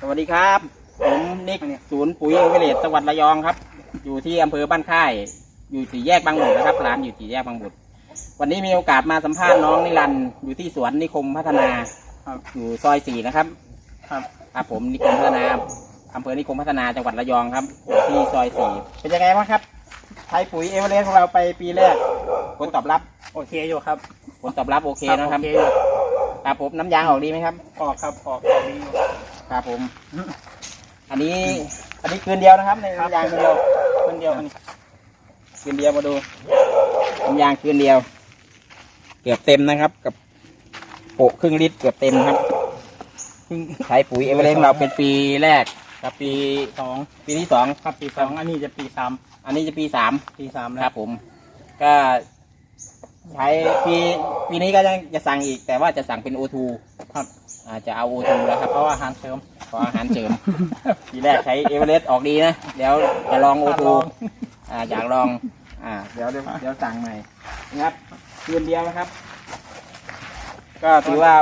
สวัสดีครับ ผมนิกศูนย์ปุ๋ยเอเวอเรสต์จังหวัดระยองครับ อยู่ที่อำเภอบ้านค่าย อยู่สี่แยกบางบุตรนะครับร้านอยู่สี่แยกบางบุตรวันนี้มีโอกาสมาสัมภาษณ์น้องนิรันดร์อยู่ที่สวนนิคมพัฒนาครับอยู่ซอยสี่นะครับ ครับครับผมนิคมพัฒนาอำเภอนิคมพัฒนาจังหวัดระยองครับอยู่ที่ซอยสี่เป็นยังไงบ้างครับใช้ปุ๋ยเอเวอเรสต์ของเราไปปีแรกผลตอบรับโอเคอยู่ครับผลตอบรับโอเคนะครับโอเคอยู่ครับผมน้ำยางออกดีไหมครับออกครับออกออกดีอยู่ ครับผม อันนี้ อันนี้คืนเดียวนะครับในครับน้ำยางคืนเดียวคนเดียวอันนี้คืนเดียวมาดูน้ำยางคืนเดียว เกือบเต็มนะครับ กับโปะครึ่งลิตรเกือบเต็มครับใช้ปุ๋ยเอเวอเรสต์เราเป็นปีแรกกับปีสองปีที่สองครับปีสองอันนี้จะปีสามอันนี้จะปีสามปีสามคแล้รัวบผม ก็ใช้ปีปีนี้ก็ยังจะสั่งอีก แต่ว่าจะสั่งเป็นโอทู ครับ อาจจะเอาโอทูแล้วครับ เพราะว่าอาหารเสริมขออาหารเสริม ทีแรกใช้เอเวอเรสต์ออกดีนะ เดี๋ยวจะลองโอทูลองอ่าอยากลอง อ่า เดี๋ยวเดี๋ยวเดี๋ยวสั่งใหม่นะครับคืนเดียวนะครับ ก็ถือว่า